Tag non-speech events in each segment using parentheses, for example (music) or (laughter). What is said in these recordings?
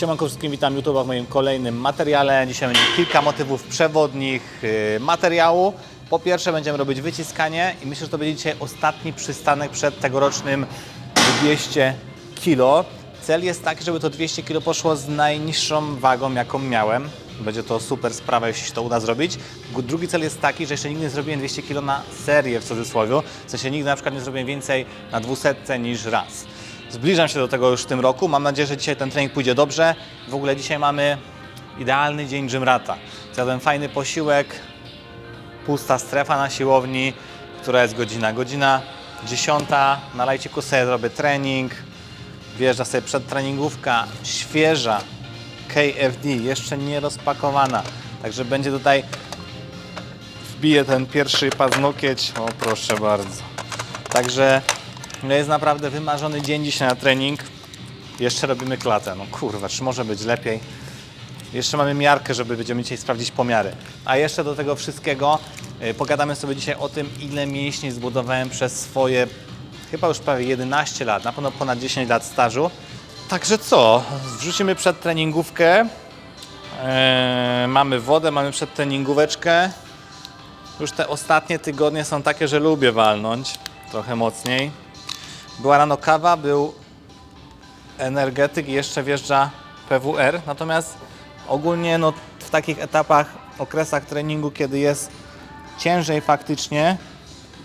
Siemanko wszystkim, witam YouTube'a w moim kolejnym materiale. Dzisiaj będzie kilka motywów przewodnich yy, materiału. Po pierwsze będziemy robić wyciskanie i myślę, że to będzie dzisiaj ostatni przystanek przed tegorocznym 200 kg. Cel jest taki, żeby to 200 kg poszło z najniższą wagą, jaką miałem. Będzie to super sprawa, jeśli się to uda zrobić. Drugi cel jest taki, że jeszcze nigdy nie zrobiłem 200 kg na serię w cudzysłowie. W sensie nigdy na przykład nie zrobiłem więcej na 200 niż raz. Zbliżam się do tego już w tym roku. Mam nadzieję, że dzisiaj ten trening pójdzie dobrze. W ogóle dzisiaj mamy idealny dzień gymrata. Zjadłem fajny posiłek, pusta strefa na siłowni, która jest godzina. Godzina 10, na lajciku sobie zrobię trening, wjeżdża sobie przedtreningówka, świeża KFD, jeszcze nie rozpakowana. Także będzie tutaj, wbiję ten pierwszy paznokieć, o proszę bardzo. Także no jest naprawdę wymarzony dzień dzisiaj na trening. Jeszcze robimy klatę, no kurwa, czy może być lepiej? Jeszcze mamy miarkę, żeby będziemy dzisiaj sprawdzić pomiary. A jeszcze do tego wszystkiego y, pogadamy sobie dzisiaj o tym, ile mięśni zbudowałem przez swoje chyba już prawie 11 lat, na pewno ponad 10 lat stażu. Także co, wrzucimy przedtreningówkę. Eee, mamy wodę, mamy przedtreningóweczkę. Już te ostatnie tygodnie są takie, że lubię walnąć trochę mocniej. Była rano kawa, był energetyk i jeszcze wjeżdża PWR. Natomiast ogólnie no, w takich etapach, okresach treningu, kiedy jest ciężej faktycznie,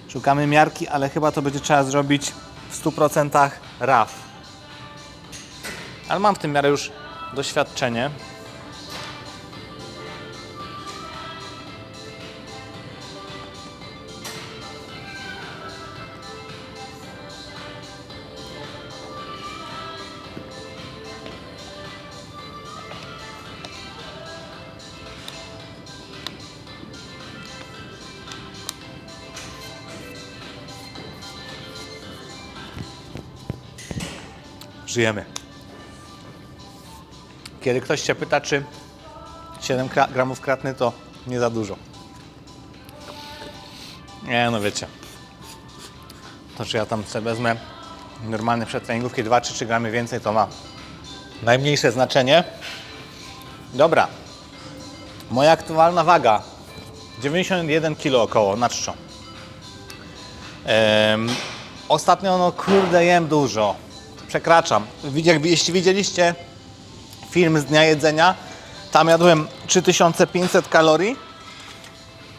szukamy miarki, ale chyba to będzie trzeba zrobić w 100% RAF. Ale mam w tym miarę już doświadczenie. Żyjemy. Kiedy ktoś się pyta, czy 7 kra- gramów kratny to nie za dużo. Nie, no wiecie. To czy ja tam sobie wezmę normalne przedtreningówki 2-3 gramy więcej, to ma najmniejsze znaczenie. Dobra. Moja aktualna waga 91 kg około na czczo. Ostatnio, no kurde, jem dużo. Przekraczam. Jeśli widzieliście film z dnia jedzenia, tam jadłem 3500 kalorii.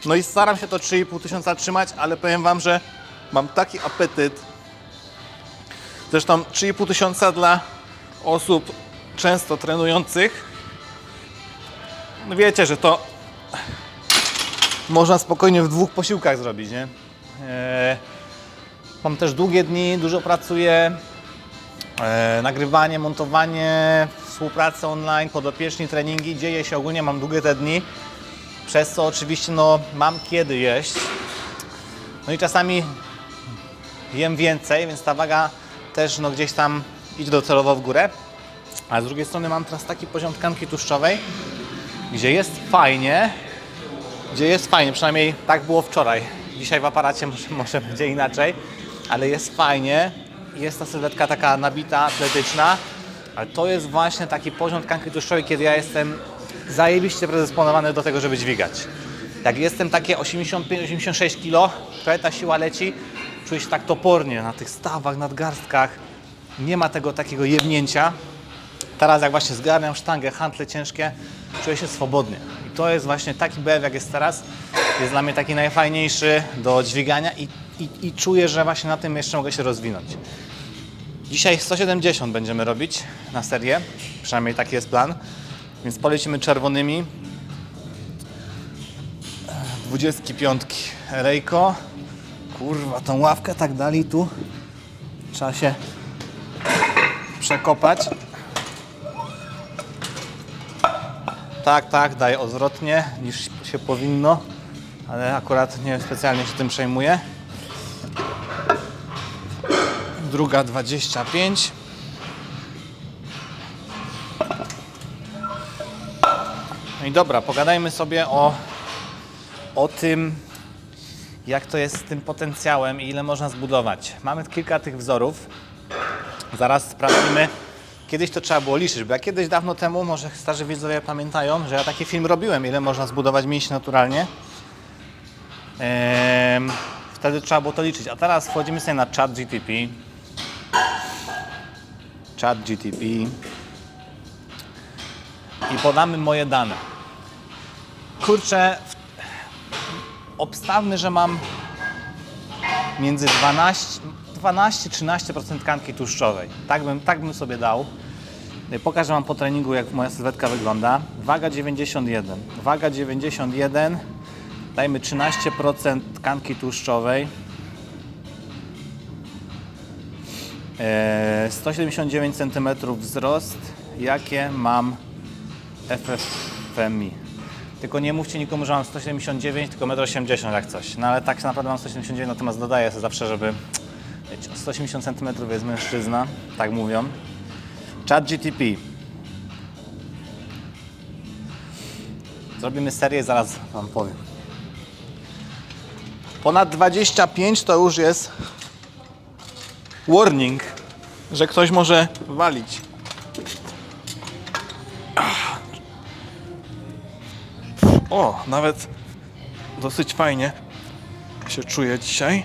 No i staram się to 3,5 tysiąca trzymać, ale powiem Wam, że mam taki apetyt. Zresztą 3,5 tysiąca dla osób często trenujących. No wiecie, że to można spokojnie w dwóch posiłkach zrobić, nie? Eee, mam też długie dni, dużo pracuję. E, nagrywanie, montowanie, współpraca online, podopieczni, treningi, dzieje się ogólnie, mam długie te dni, przez co oczywiście no, mam kiedy jeść. No i czasami jem więcej, więc ta waga też no, gdzieś tam idzie docelowo w górę. A z drugiej strony mam teraz taki poziom tkanki tłuszczowej, gdzie jest fajnie, gdzie jest fajnie, przynajmniej tak było wczoraj. Dzisiaj w aparacie może, (laughs) może będzie inaczej, ale jest fajnie. Jest ta sylwetka taka nabita, atletyczna, ale to jest właśnie taki poziom tkanki tłuszczowej, kiedy ja jestem zajebiście predysponowany do tego, żeby dźwigać. Jak jestem takie 85-86 kg, to ta siła leci, czuję się tak topornie na tych stawach, nadgarstkach. Nie ma tego takiego jebnięcia. Teraz jak właśnie zgarniam sztangę, hantle ciężkie, czuję się swobodnie. I to jest właśnie taki BF jak jest teraz, jest dla mnie taki najfajniejszy do dźwigania i, i, i czuję, że właśnie na tym jeszcze mogę się rozwinąć. Dzisiaj 170 będziemy robić na serię, przynajmniej taki jest plan, więc polecimy czerwonymi. 25 Rejko. Kurwa, tą ławkę tak dali tu. Trzeba się przekopać. Tak, tak, daje odwrotnie niż się powinno, ale akurat nie specjalnie się tym przejmuję. Druga 25. No i dobra, pogadajmy sobie o, o tym, jak to jest z tym potencjałem i ile można zbudować. Mamy kilka tych wzorów. Zaraz sprawdzimy, Kiedyś to trzeba było liczyć, bo ja kiedyś dawno temu, może starzy widzowie pamiętają, że ja taki film robiłem, ile można zbudować mięśnie naturalnie. Em, wtedy trzeba było to liczyć. A teraz wchodzimy sobie na chat GTP. Chat GTP. I podamy moje dane. Kurczę, obstawmy, że mam między 12, 12-13% tkanki tłuszczowej. Tak bym, tak bym sobie dał. Pokażę Wam po treningu, jak moja sylwetka wygląda. Waga 91. Waga 91. Dajmy 13% tkanki tłuszczowej. 179 cm wzrost. Jakie mam FFMI? Tylko nie mówcie nikomu, że mam 179, tylko 1,80 m jak coś. No ale tak naprawdę mam 179, natomiast dodaję sobie zawsze, żeby... Wiecie, 180 cm jest mężczyzna, tak mówią. Chat GTP. Zrobimy serię, zaraz Wam powiem. Ponad 25 to już jest warning, że ktoś może walić. O, nawet dosyć fajnie się czuję dzisiaj.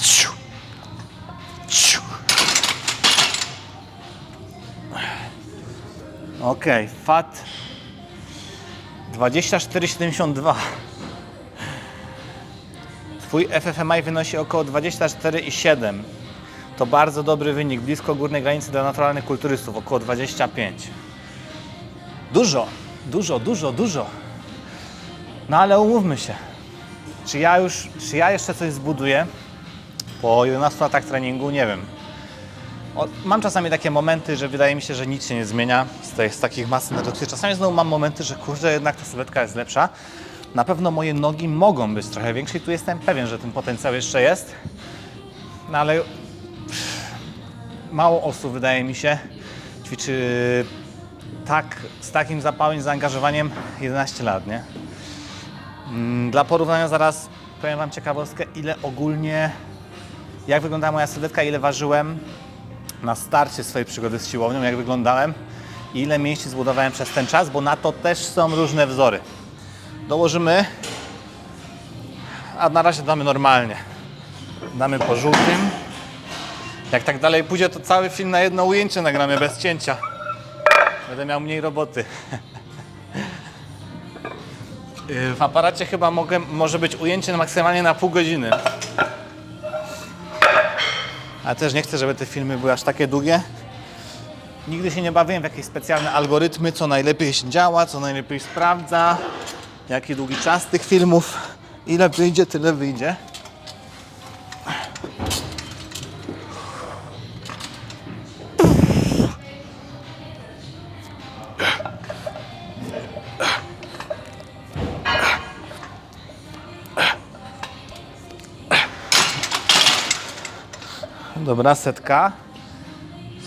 Ciu. Ciu. Ok, FAT 24,72. Twój FFMI wynosi około 24,7. To bardzo dobry wynik, blisko górnej granicy dla naturalnych kulturystów, około 25. Dużo, dużo, dużo, dużo. No ale umówmy się. Czy ja już, czy ja jeszcze coś zbuduję po 11 latach treningu? Nie wiem. O, mam czasami takie momenty, że wydaje mi się, że nic się nie zmienia z, tej, z takich mas na. Czasami znowu mam momenty, że kurde, jednak ta sylwetka jest lepsza. Na pewno moje nogi mogą być trochę większe i tu jestem pewien, że ten potencjał jeszcze jest. No ale mało osób, wydaje mi się, ćwiczy tak, z takim zapałem i zaangażowaniem 11 lat, nie? Mm, Dla porównania zaraz powiem Wam ciekawostkę, ile ogólnie, jak wyglądała moja sylwetka, ile ważyłem na starcie swojej przygody z siłownią, jak wyglądałem i ile mięśni zbudowałem przez ten czas, bo na to też są różne wzory. Dołożymy, a na razie damy normalnie. Damy po żółtym. Jak tak dalej pójdzie, to cały film na jedno ujęcie nagramy bez cięcia. Będę miał mniej roboty. W aparacie chyba mogę, może być ujęcie maksymalnie na pół godziny. Ale też nie chcę, żeby te filmy były aż takie długie. Nigdy się nie bawiłem w jakieś specjalne algorytmy, co najlepiej się działa, co najlepiej sprawdza, jaki długi czas tych filmów, ile wyjdzie, tyle wyjdzie. Dobra, setka.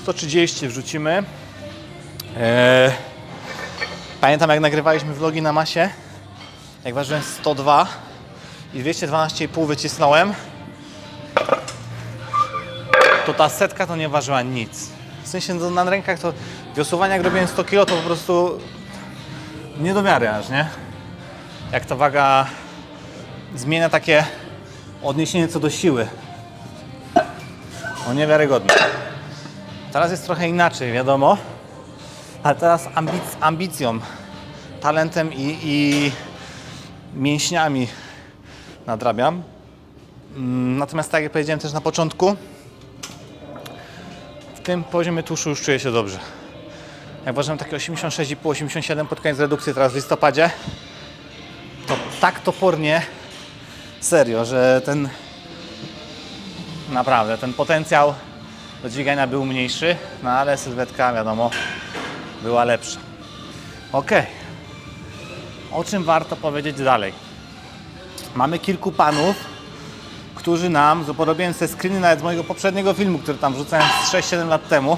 130 wrzucimy. Eee, pamiętam jak nagrywaliśmy vlogi na masie, jak ważyłem 102 i 212,5 wycisnąłem, to ta setka to nie ważyła nic. W sensie no, na rękach to wiosłowanie jak robiłem 100 kg to po prostu nie do wiary aż, nie? Jak ta waga zmienia takie odniesienie co do siły. O niewiarygodne. Teraz jest trochę inaczej, wiadomo. Ale teraz ambic, ambicją, talentem i, i mięśniami nadrabiam. Mm, Natomiast tak jak powiedziałem też na początku, w tym poziomie tłuszczu już czuję się dobrze. Jak ważyłem takie 86,5-87 pod koniec redukcji teraz w listopadzie, to tak topornie, serio, że ten Naprawdę, ten potencjał do dźwigania był mniejszy, no ale sylwetka, wiadomo, była lepsza. Ok. O czym warto powiedzieć dalej? Mamy kilku panów, którzy nam, porobiłem sobie screeny nawet z mojego poprzedniego filmu, który tam wrzucałem z 6-7 lat temu.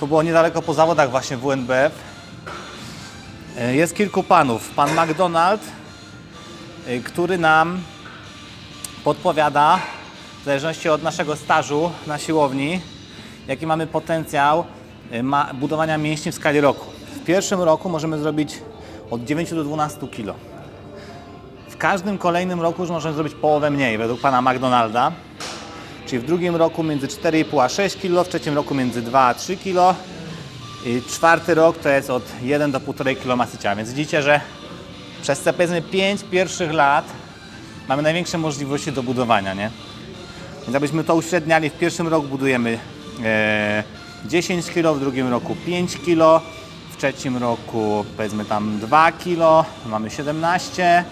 To było niedaleko po zawodach właśnie WNBF. E, Jest kilku panów. Pan McDonald, e, który nam podpowiada, w zależności od naszego stażu na siłowni, jaki mamy potencjał ma, budowania mięśni w skali roku. W pierwszym roku możemy zrobić od 9 do 12 kg. W każdym kolejnym roku już możemy zrobić połowę mniej, według pana McDonalda. Czyli w drugim roku między 4,5 a 6 kg, w trzecim roku między 2 a 3 kg. I czwarty rok to jest od 1 do 1,5 kg masy ciała. Więc widzicie, że przez te powiedzmy 5 pierwszych lat mamy największe możliwości do budowania, nie? Więc abyśmy to uśredniali, w pierwszym roku budujemy e, 10 kg, w drugim roku 5 kg, trzecim roku powiedzmy tam 2 kg, mamy 17.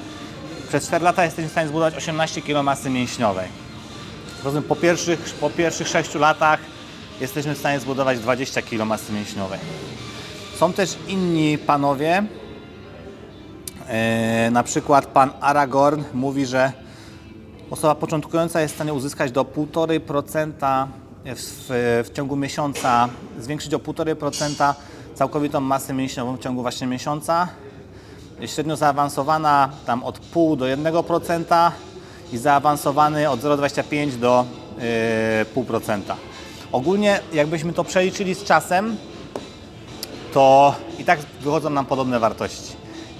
Przez 4 lata jesteśmy w stanie zbudować 18 kg masy mięśniowej. Rozumiem, po pierwszych, po pierwszych 6 latach jesteśmy w stanie zbudować 20 kg masy mięśniowej. Są też inni panowie, e, na przykład pan Aragorn mówi, że Osoba początkująca jest w stanie uzyskać do 1,5% w, w, w ciągu miesiąca, zwiększyć o 1,5% całkowitą masę mięśniową w ciągu właśnie miesiąca. Średnio zaawansowana tam od 0,5 do 1% i zaawansowany od 0,25 do yy, 0,5%. Ogólnie jakbyśmy to przeliczyli z czasem, to i tak wychodzą nam podobne wartości.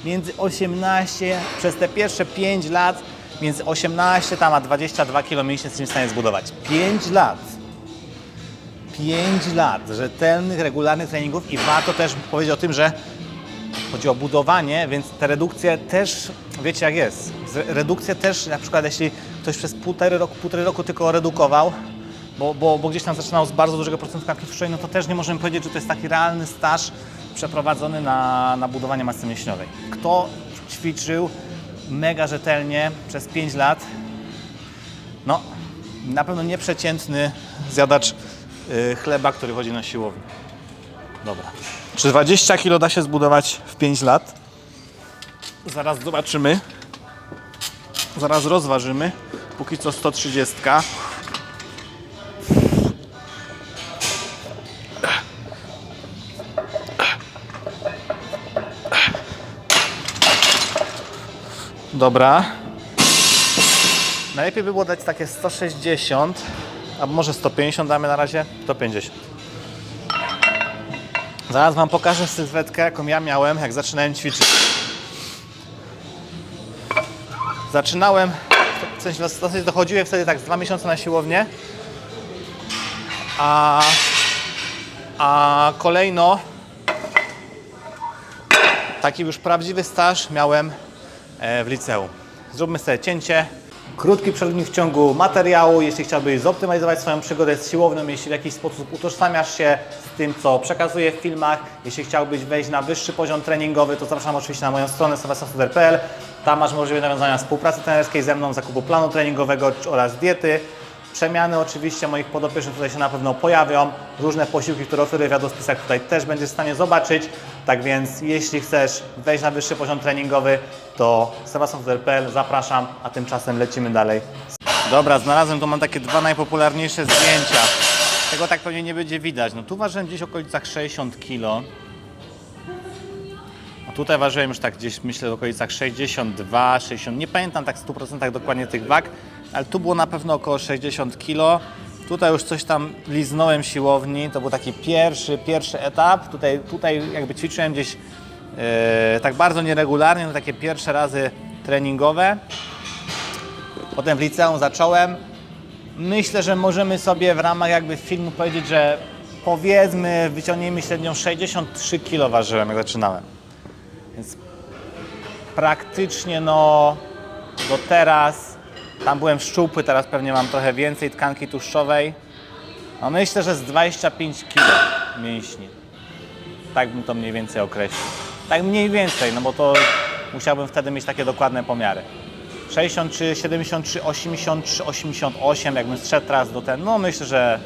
Między 18, przez te pierwsze 5 lat, między 18 tam a 22 kg mięśni jesteśmy w stanie zbudować. 5 lat. 5 lat rzetelnych, regularnych treningów i warto też powiedzieć o tym, że chodzi o budowanie, więc te redukcje też, wiecie jak jest, redukcje też, na przykład jeśli ktoś przez półtorej roku, półtorej roku tylko redukował, bo, bo, bo gdzieś tam zaczynał z bardzo dużego procentu tkanki tłuszczowej, no to też nie możemy powiedzieć, że to jest taki realny staż przeprowadzony na, na budowanie masy mięśniowej. Kto ćwiczył mega rzetelnie przez 5 lat, no na pewno nieprzeciętny zjadacz chleba, który chodzi na siłownię. Dobra. Czy 20 kg da się zbudować w 5 lat? Zaraz zobaczymy. Zaraz rozważymy. Póki co 130. Dobra. Najlepiej by było dać takie 160, albo może 150 damy na razie. 150. Zaraz Wam pokażę sylwetkę, jaką ja miałem, jak zaczynałem ćwiczyć. Zaczynałem, w sensie zasadzie dochodziłem wtedy tak z dwa miesiące na siłownię, a, a kolejno taki już prawdziwy staż miałem e, w liceum. Zróbmy sobie cięcie. Krótki przerywnik w ciągu materiału. Jeśli chciałbyś zoptymalizować swoją przygodę z siłownią, jeśli w jakiś sposób utożsamiasz się z tym, co przekazuję w filmach, jeśli chciałbyś wejść na wyższy poziom treningowy, to zapraszam oczywiście na moją stronę sebastiansuder.pl. Tam masz możliwość nawiązania współpracy trenerskiej ze mną, zakupu planu treningowego oraz diety. Przemiany oczywiście moich podopiecznych tutaj się na pewno pojawią. Różne posiłki, które oferuję w jadłospisach tutaj też będziesz w stanie zobaczyć. Tak więc jeśli chcesz wejść na wyższy poziom treningowy, to sebastiansuder.pl zapraszam, a tymczasem lecimy dalej. Dobra, znalazłem, tu mam takie dwa najpopularniejsze zdjęcia. Tego tak pewnie nie będzie widać. No tu ważyłem gdzieś w okolicach 60 kg. A tutaj ważyłem już tak gdzieś, myślę, w okolicach 62, 60, nie pamiętam tak w 100% dokładnie tych wag, ale tu było na pewno około 60 kg. Tutaj już coś tam liznąłem siłowni, to był taki pierwszy, pierwszy etap. Tutaj, tutaj jakby ćwiczyłem gdzieś e, tak bardzo nieregularnie, no takie pierwsze razy treningowe. Potem w liceum zacząłem. Myślę, że możemy sobie w ramach jakby filmu powiedzieć, że powiedzmy wyciągniemy średnią 63 kg ważyłem jak zaczynałem. Więc praktycznie no do teraz, tam byłem szczupły, teraz pewnie mam trochę więcej tkanki tłuszczowej. No myślę, że z 25 kg mięśni. Tak bym to mniej więcej określił. Tak mniej więcej, no bo to musiałbym wtedy mieć takie dokładne pomiary. 63, 73, 83, 88, jakbym strzedł teraz do ten, no myślę, że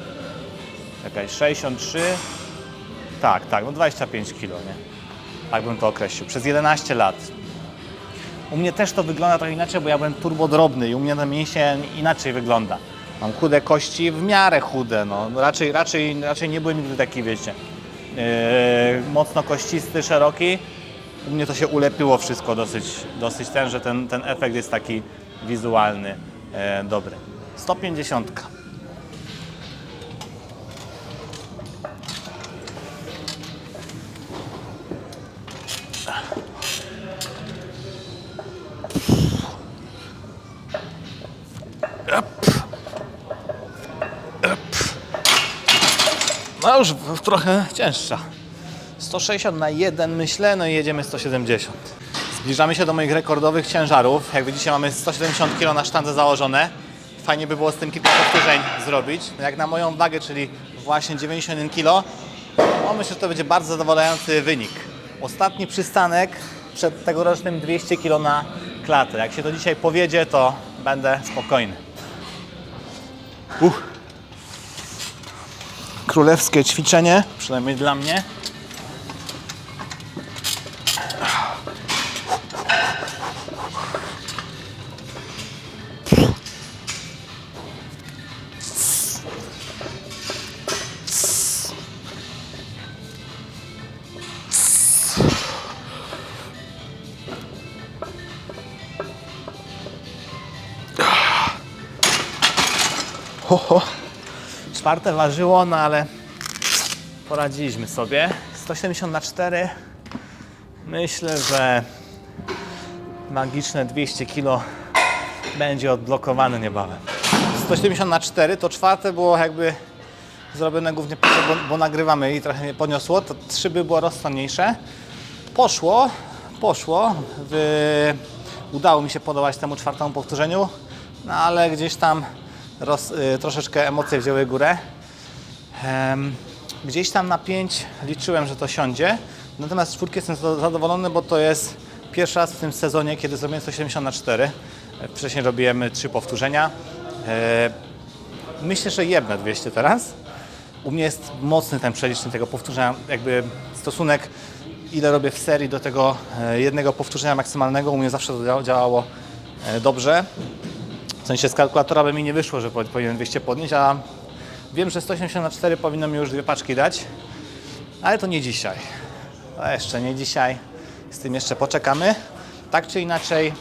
jakaś 63, tak, tak, no 25 kg, nie? Tak bym to określił. Przez 11 lat. U mnie też to wygląda trochę inaczej, bo ja byłem turbodrobny i u mnie ten mięsień inaczej wygląda. Mam chude kości, w miarę chude, no. Raczej, raczej, raczej nie byłem nigdy taki, wiecie, yy, mocno kościsty, szeroki. U mnie to się ulepiło wszystko dosyć, dosyć ten, że ten, ten efekt jest taki wizualny, e, dobry. 150. No już trochę cięższa. 160 na 1 myślę, no i jedziemy 170. Zbliżamy się do moich rekordowych ciężarów. Jak widzicie mamy 170 kg na sztandze założone. Fajnie by było z tym kilka powtórzeń zrobić. No Jak na moją wagę, czyli właśnie 91 kg, no myślę, że to będzie bardzo zadowalający wynik. Ostatni przystanek przed tegorocznym 200 kg na klatę. Jak się to dzisiaj powiedzie, to będę spokojny. Uch. Królewskie ćwiczenie, przynajmniej dla mnie. Ho, ho. Czwarte ważyło, no ale poradziliśmy sobie. 170 na 4. Myślę, że magiczne 200 kg będzie odblokowane niebawem. 170 na 4 to czwarte było jakby zrobione głównie po to, bo, bo nagrywamy i trochę mnie podniosło. To trzy by było rozsądniejsze. Poszło, poszło. Udało mi się podołać temu czwartemu powtórzeniu, no ale gdzieś tam roz, y, troszeczkę emocje wzięły górę. Em, gdzieś tam na 5 liczyłem, że to siądzie. Natomiast z czwórki jestem za- zadowolony, bo to jest pierwszy raz w tym sezonie, kiedy zrobiłem 170 na 4. E, Wcześniej robiłem trzy powtórzenia. E, Myślę, że jebnę 200 teraz. U mnie jest mocny ten przelicznik tego powtórzenia, jakby stosunek ile robię w serii do tego e, jednego powtórzenia maksymalnego. U mnie zawsze to dzia- działało e, dobrze. W sensie z kalkulatora by mi nie wyszło, że po- powinien 200 podnieść, a wiem, że 180 na 4 powinno mi już dwie paczki dać. Ale to nie dzisiaj. To jeszcze nie dzisiaj. Z tym jeszcze poczekamy. Tak czy inaczej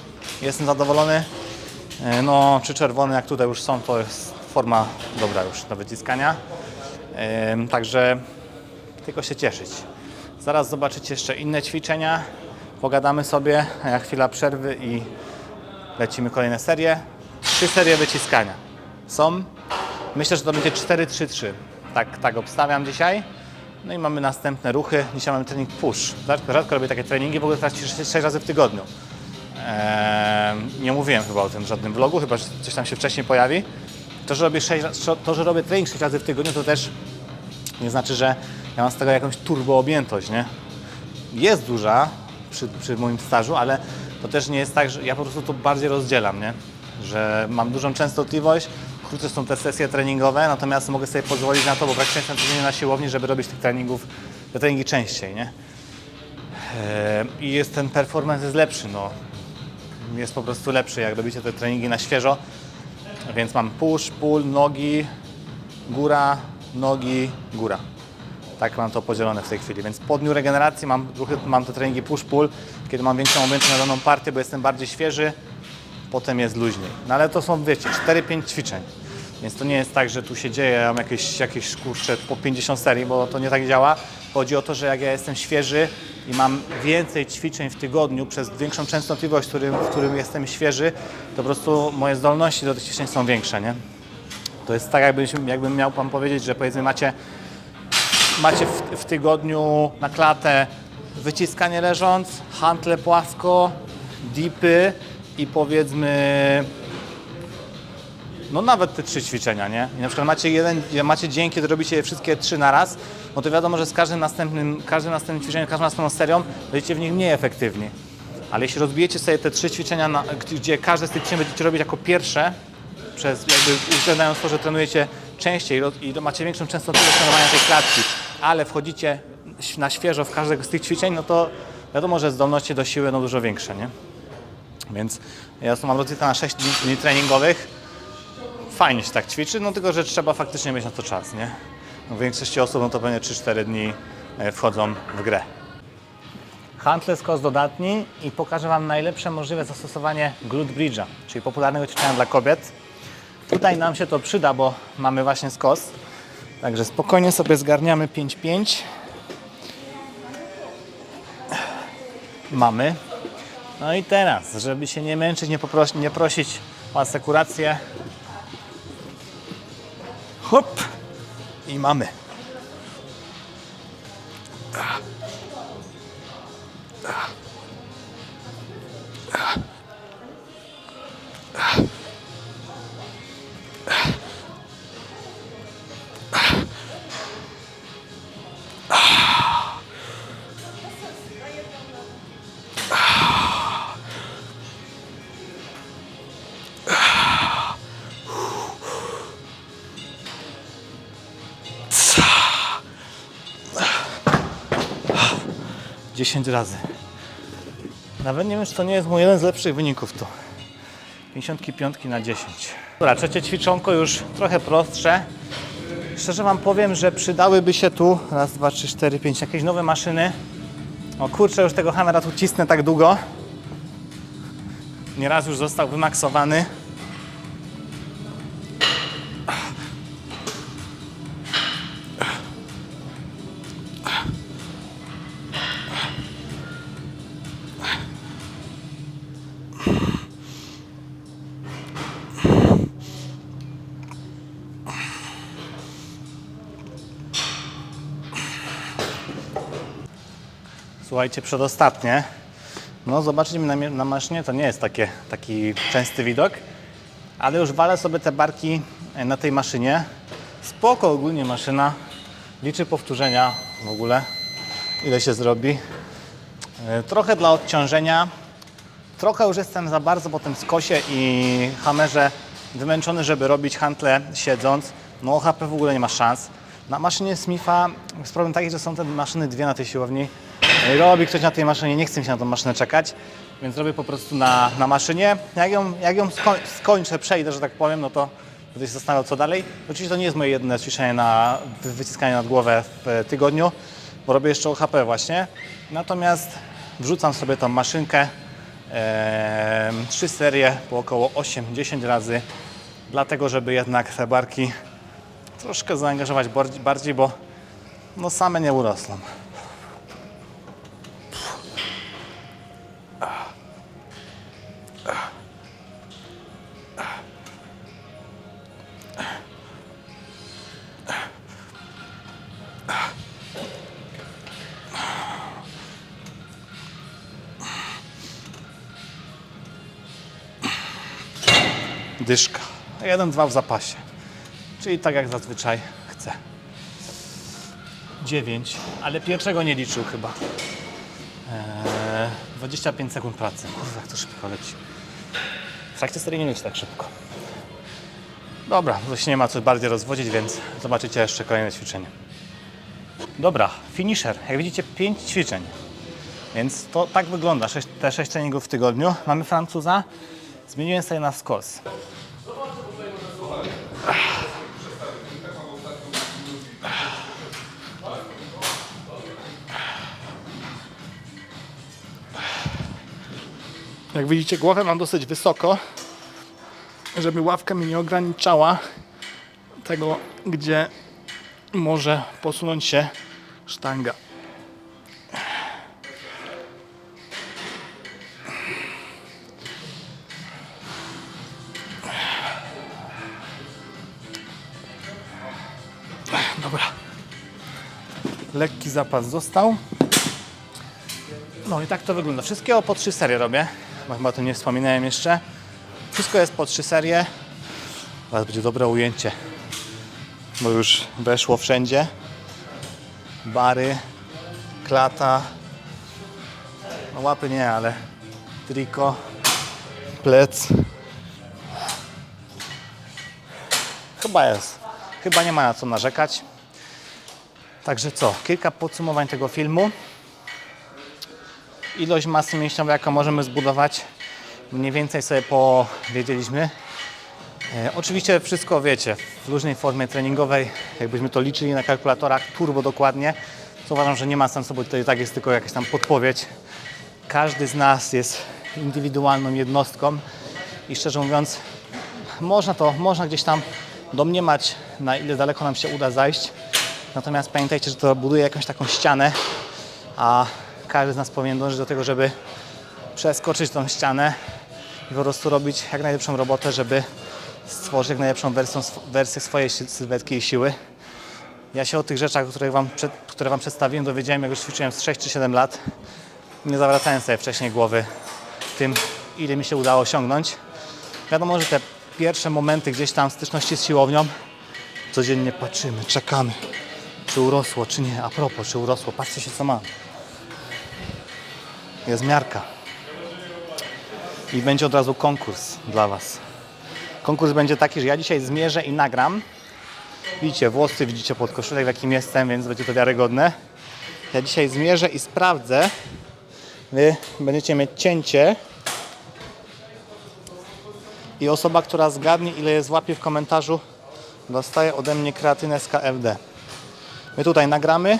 jestem zadowolony. E, No, czy czerwone jak tutaj już są, to jest forma dobra już do wyciskania. Także tylko się cieszyć. Zaraz zobaczycie jeszcze inne ćwiczenia. Pogadamy sobie, a ja chwila przerwy i lecimy kolejne serie. Trzy serie wyciskania są. Myślę, że to będzie 4-3-3. Tak, tak obstawiam dzisiaj. No i mamy następne ruchy. Dzisiaj mamy trening push. Rzadko, rzadko robię takie treningi, w ogóle teraz 6 razy w tygodniu. Eee, nie mówiłem chyba o tym w żadnym vlogu, chyba że coś tam się wcześniej pojawi. To, że robię, 6, to, że robię trening 6 razy w tygodniu, to też nie znaczy, że ja mam z tego jakąś turbo objętość, nie? Jest duża przy, przy moim stażu, ale to też nie jest tak, że ja po prostu to bardziej rozdzielam, nie? Że mam dużą częstotliwość, krótsze są te sesje treningowe, natomiast mogę sobie pozwolić na to, bo praktycznie jestem codziennie na siłowni, żeby robić tych treningów, te treningi częściej, nie? Eee, I jest ten performance jest lepszy, no. Jest po prostu lepszy, jak robicie te treningi na świeżo. Więc mam push, pull, nogi, góra, nogi, góra. Tak mam to podzielone w tej chwili. Więc po dniu regeneracji mam, mam te treningi push-pull, kiedy mam większą objętość na daną partię, bo jestem bardziej świeży, potem jest luźniej. No ale to są, wiecie, 4-5 ćwiczeń. Więc to nie jest tak, że tu się dzieje, mam jakieś, jakieś kurczę po 50 serii, bo to nie tak działa. Chodzi o to, że jak ja jestem świeży i mam więcej ćwiczeń w tygodniu przez większą częstotliwość, w którym, w którym jestem świeży, to po prostu moje zdolności do tych ćwiczeń są większe, nie? To jest tak, jakbym, jakbym miał Wam powiedzieć, że powiedzmy macie macie w, w tygodniu na klatę wyciskanie leżąc, hantle płasko, dipy i powiedzmy no nawet te trzy ćwiczenia, nie? I na przykład macie jeden, macie dzień, kiedy robicie je wszystkie trzy na raz, no to wiadomo, że z każdym następnym, każdym następnym ćwiczeniem, każdą następną serią będziecie w nich mniej efektywni. Ale jeśli rozbijecie sobie te trzy ćwiczenia, na, gdzie każde z tych ćwiczeń będziecie robić jako pierwsze, przez jakby uwzględniając to, że trenujecie częściej i macie większą częstotliwość trenowania tej klatki, ale wchodzicie na świeżo w każdego z tych ćwiczeń, no to wiadomo, że zdolności do siły no dużo większe, nie? Więc ja tu mam rozbite na 6 dni, dni treningowych. Fajnie się tak ćwiczy, no tylko, że trzeba faktycznie mieć na to czas, nie? No, w większości osób no to pewnie 3-4 dni e, wchodzą w grę. Hantle skos dodatni i pokażę Wam najlepsze możliwe zastosowanie glute bridge'a, czyli popularnego ćwiczenia dla kobiet. Tutaj nam się to przyda, bo mamy właśnie skos. Także spokojnie sobie zgarniamy 5-5. Mamy. No i teraz, żeby się nie męczyć, nie, popros- nie prosić o asekurację. Hop! I mamy. Dziesięć razy. Nawet nie wiem, czy to nie jest mój jeden z lepszych wyników tu. 55 na 10. Dobra, trzecie ćwiczonko już trochę prostsze. Szczerze Wam powiem, że przydałyby się tu raz, dwa, trzy, cztery, pięć jakieś nowe maszyny. O kurczę, już tego hamera tu cisnę tak długo. Nieraz już został wymaksowany. Słuchajcie, przedostatnie. No zobaczycie mi na, na maszynie, to nie jest takie, taki częsty widok, ale już walę sobie te barki e, na tej maszynie. Spoko ogólnie maszyna, liczy powtórzenia w ogóle, ile się zrobi. E, Trochę dla odciążenia, trochę już jestem za bardzo po tym skosie i hamerze wymęczony, żeby robić hantle siedząc. No OHP w ogóle nie ma szans. Na maszynie Smitha jest problem taki, że są te maszyny dwie na tej siłowni. Robi ktoś na tej maszynie, nie chce mi się na tą maszynę czekać, więc robię po prostu na, na maszynie. Jak ją, jak ją sko- skończę, przejdę, że tak powiem, no to będę się zastanawiał co dalej. Oczywiście to nie jest moje jedyne ćwiczenie na wy- wyciskanie nad głowę w tygodniu, bo robię jeszcze OHP właśnie. Natomiast wrzucam sobie tą maszynkę, e, trzy serie po około 8-10 razy, dlatego żeby jednak te barki troszkę zaangażować bardziej bo no same nie urosną. Dyszka. Jeden, dwa w zapasie. Czyli tak jak zazwyczaj chcę. 9, ale pierwszego nie liczył chyba. Eee, 25 sekund pracy. Kurwa, jak to szybko leci. W trakcie serii nie leci tak szybko. Dobra, to się nie ma co bardziej rozwodzić, więc zobaczycie jeszcze kolejne ćwiczenie. Dobra, finisher. Jak widzicie, 5 ćwiczeń. Więc to tak wygląda, sześć, te 6 treningów w tygodniu. Mamy Francuza. Zmieniłem sobie na skos. Jak widzicie, głowę mam dosyć wysoko, żeby ławka mi nie ograniczała tego, gdzie może posunąć się sztanga. Dobra. Lekki zapas został. No i tak to wygląda. Wszystkiego po trzy serie robię. Bo Chyba o tym nie wspominałem jeszcze. Wszystko jest po trzy serie. Teraz będzie dobre ujęcie. Bo już weszło wszędzie. Bary, klata. No łapy nie, ale triko, plec. Chyba jest. Chyba nie ma na co narzekać. Także co? Kilka podsumowań tego filmu ilość masy mięśniowej, jaką możemy zbudować, mniej więcej sobie powiedzieliśmy. E, oczywiście wszystko wiecie, w różnej formie treningowej, jakbyśmy to liczyli na kalkulatorach turbo dokładnie, to uważam, że nie ma sensu, bo to i tak jest tylko jakaś tam podpowiedź. Każdy z nas jest indywidualną jednostką i szczerze mówiąc, można to, można gdzieś tam domniemać, na ile daleko nam się uda zajść. Natomiast pamiętajcie, że to buduje jakąś taką ścianę, a każdy z nas powinien dążyć do tego, żeby przeskoczyć tą ścianę i po prostu robić jak najlepszą robotę, żeby stworzyć jak najlepszą wersję, wersję swojej sy- sylwetki i siły. Ja się o tych rzeczach, które wam, które wam przedstawiłem, dowiedziałem, jak już ćwiczyłem z 6 czy 7 lat. Nie zawracałem sobie wcześniej głowy tym, ile mi się udało osiągnąć. Wiadomo, że te pierwsze momenty gdzieś tam styczności z siłownią, codziennie patrzymy, czekamy, czy urosło, czy nie. A propos, czy urosło, patrzcie się, co mam. Jest miarka. I będzie od razu konkurs dla Was. Konkurs będzie taki, że ja dzisiaj zmierzę i nagram. Widzicie włosy, widzicie podkoszulek, w jakim jestem, więc będzie to wiarygodne. Ja dzisiaj zmierzę i sprawdzę. Wy będziecie mieć cięcie. I osoba, która zgadnie, ile jest łapie w komentarzu, dostaje ode mnie kreatynę z KFD. My tutaj nagramy,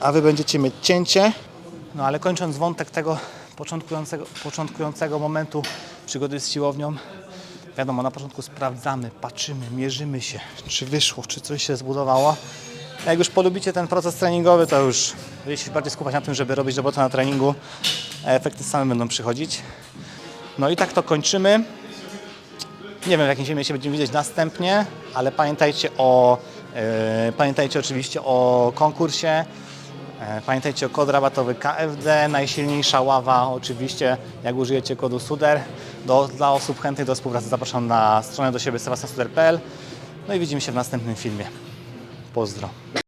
a Wy będziecie mieć cięcie. No ale kończąc wątek tego początkującego, początkującego momentu przygody z siłownią, wiadomo, na początku sprawdzamy, patrzymy, mierzymy się, czy wyszło, czy coś się zbudowało. Jak już polubicie ten proces treningowy, to już będziecie się bardziej skupiać na tym, żeby robić robotę na treningu, a efekty same będą przychodzić. No i tak to kończymy. Nie wiem, w jakim filmie się będziemy widzieć następnie, ale pamiętajcie o, e, pamiętajcie oczywiście o konkursie. E, Pamiętajcie o kod rabatowy KFD, najsilniejsza ława oczywiście, jak użyjecie kodu SUDER. Do, dla osób chętnych do współpracy zapraszam na stronę do siebie sebastiansuder.pl. No i widzimy się w następnym filmie. Pozdro.